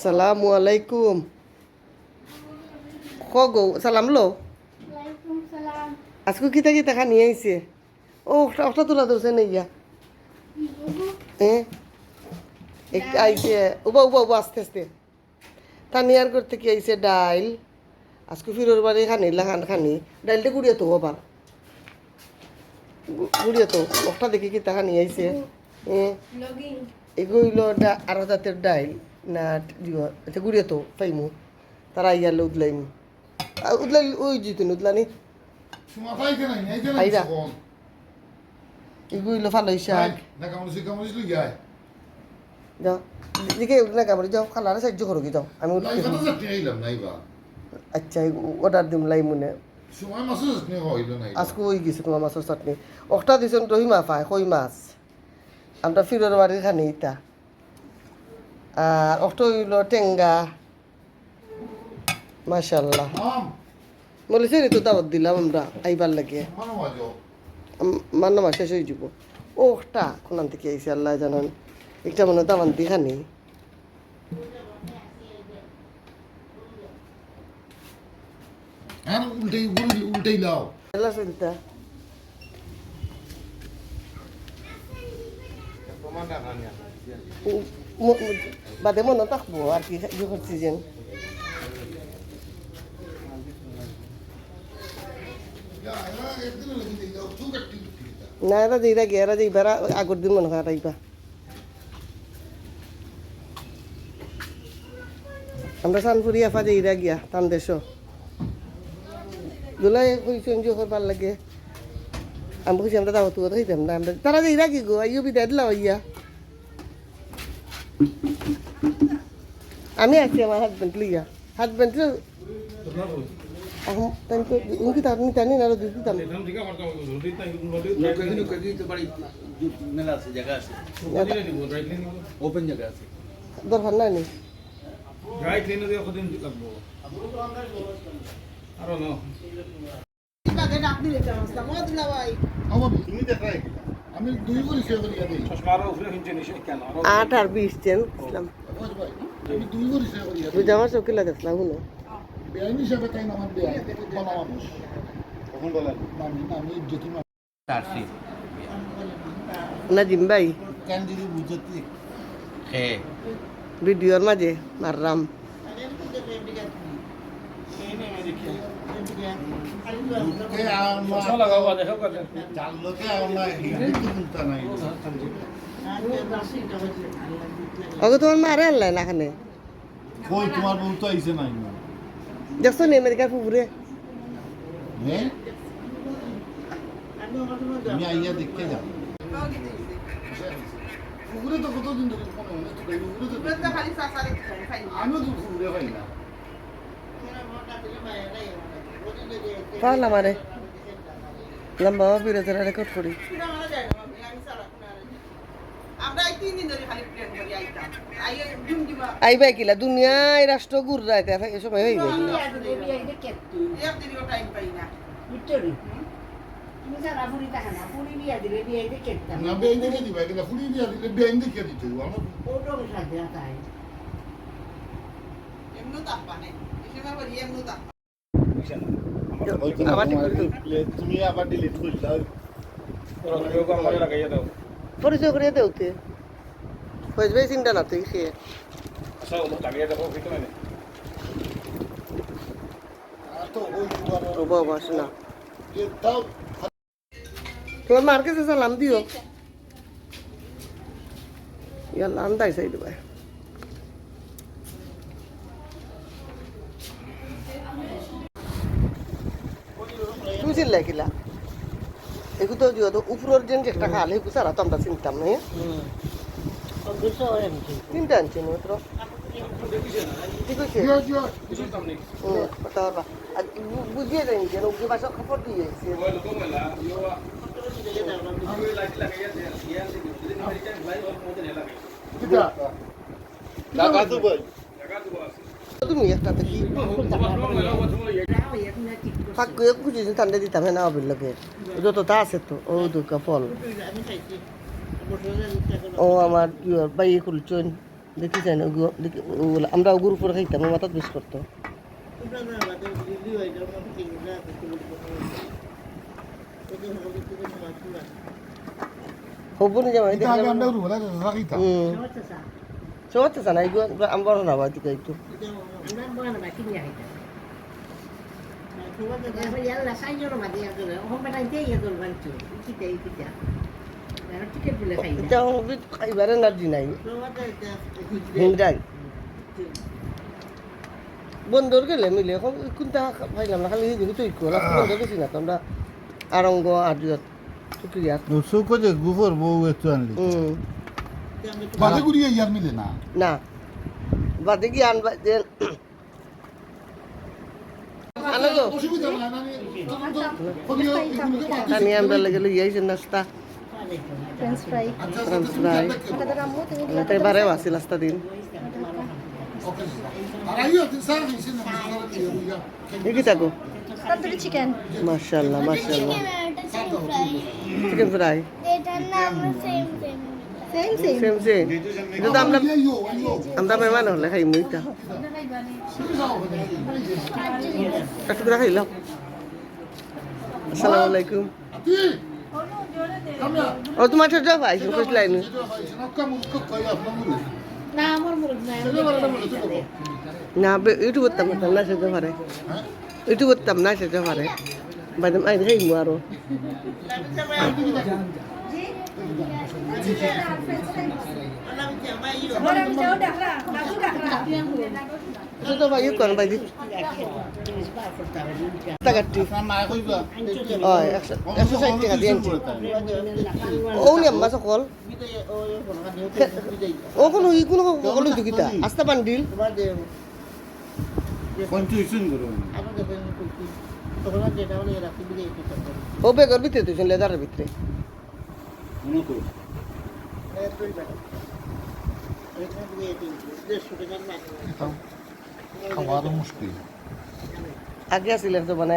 আসসালামু আলাইকুম ক গো সালাম লো সালাম আজকে কিতা কিতা খানি আইছে ও ওটা তোলা ধরছে না ইয়া হ্যাঁ একটা আইছে উবা উবা উবা আস্তে আস্তে তা তানিয়ার করতে কি আইছে ডাইল আজকে ফিরোর বাড়ি খানি লাখান খানি ডাইলটা গুড়িয়ে তো আবার গুড়িয়ে তো ওটা দেখি কিতা খানি আইছে হ্যাঁ এগুলো আরও জাতের ডাইল না আচ্ছা গুড়িয়ে তো পাইমু। তারা ইয়ালে উদলাইমু আ, উদলাই ওই জিতুন উদলানি। এগুলো ভালো যাও দিকে না কামড়ে যাও খালারে সাহায্য করো কি যাও আমি আচ্ছা অর্ডার দিম লাই মনে আজকে ওই গেছে তোমার মাছের চাটনি অকটা দিছেন রহি মা পায় কই মাছ? আমরা ফিরোর বাড়ির খানি ইটা আর অকটা হইল টেঙ্গা মাশাল্লাহ বলেছে রে তো দাওয়াত দিলাম আমরা আইবার লাগে মানো মাজো মান্য শেষ হয়ে যাব ওটা কোনান থেকে আইসি আল্লাহ জানান একটা মনে দামান দি খানি আর উল্টাই উল্টাই লাও আল্লাহ চিন্তা উ- ইয়ে ইয়া একদিন লাগি দেই দাও তুই কাটি না এরা যেইরা গিয়ে এরা যেইবার আগর দিন মনে হয় আইবা আমরা সানপুরি আফা যেইরা গিয়া টান দেশ দুলাই কইছো এনজয় করবার লাগে আমি কইছি আমরা দাওয়াত হইতাম না আমরা তারা যেইরা কি গো আইও বিদায় দিলা হইয়া আমি আছি আমার হাজবেন্ড লইয়া হাজবেন্ড এখন তাই তো উনকি তার নি টানি না দুই দিতাম কখনো কখনো তো বাড়ি মেলা আছে জায়গা আছে। ওপেন জায়গা আছে। দরকার নাই নি? ড্রাই ক্লিনার দিয়ে কদিন লাগবো? আরও ন আমার তুমি দেখাই আমি দুই করে সে করি আট আর বিশ চেন ইসলাম না আমার বেআইন? বাবা মানুষ। কখন বলেন? আমি আমি ইজ্জতি মানুষ তারসি। না জিম ভাই ভিডিওর মাঝে মাররাম। আগে তোমার মারে আনলাই না এখানে? কই তোমার বউ তো আইছে নাই দেখছ নি আমেরিকার পুকুরে? হ্যাঁ আমি আইয়া দেখতে যাব পুকুরে তো কতদিন ধরে আমিও তো পুকুরে পাই না। পারলাম আমারে লম্বা বিরোধের রেকর্ড করি। আইবা কিলা দুনিয়ায় রাষ্ট্র গুর রাইতে এই সময় হইবে। না। বেআইন দেখে তুমি আবার ডিলিট করে দাও। দিও ইয়াল্লা আন্দাই সাইড ভাই চিল্লাই কিলা? এগু তো দিও উপরের যে একটা খালে এগু সারা তো আমরা চিনতাম না তিনটা আনছি মাত্র। বুঝিয়ে যাই যে ওকে বাসা খবর দিয়েছে ওই লোক মেলা ইও আমি লাইট লাগাইয়া দে দে দিন মারি টাইম ভাই ওর মধ্যে নে লাগাই কিটা টাকা তো ভাই জায়গা তো আছে। তুমি একটা দেখি। ফাঁক করে খুঁজেছি ঠান্ডা দিতাম হ্যাঁ না অবির লোকে যত তা আছে তো ও দুকা ফল। ও আমার কি বাইয়ে খুলছেন দেখি চাই না আমরা ওগুর উপরে খাইতাম মাথাত বেশ করতো। হব নি জামাই এটা আগে আমরা রুলা রাখিতা হুম। সবার তো জানা এগুলো আমার না বা দিকে একটু। খাইবারে দি নাই হিংরাই বন্ধর গেলে মিলে এখন কোনটা পাইলাম না খালি হিগুলি তুই করা বন্ধ গেছি না তো আমরা আরঙ্গ আর্যত যে গুফর বউ একটু আনলি। হুম। গুড়িয়ে ইয়ার মিলে না? না। বাদে কি আনবা যে আনো গো অসুবিধা নাই আমি মাটি আমি আনবার লাগে লই আইছেন নাস্তা। ফ্রেঞ্চ ফ্রাই আচ্ছা ফ্রেঞ্চ ফ্রাই আছিল নাস্তা দিন। দেখি থাকো তন্দুরি চিকেন মাশাল্লাহ মাশাল্লাহ চিকেন ফ্রাই এটার নাম সেম সেম এটা তো আমরা আইও আইও আমরা মেহমান হলে খাই মুইটা একটু করে খাইলাম আসসালামু আলাইকুম ও তোমার ছোট ভাই খুশ লাইন না আমার মুরগ না না ইউটিউব করতাম না সেটা পারে ইউটিউব করতাম না সেটা পারে বাদে আই খাই আরও সকল ও কোনো ই কোনো সকল বান্ডিল কনফিউশন করো ও বেগর ভিতরে তুই লেদারের ভিতরে। মনে করো খাওয়া মুশকিল আগে আসলে তো বানায়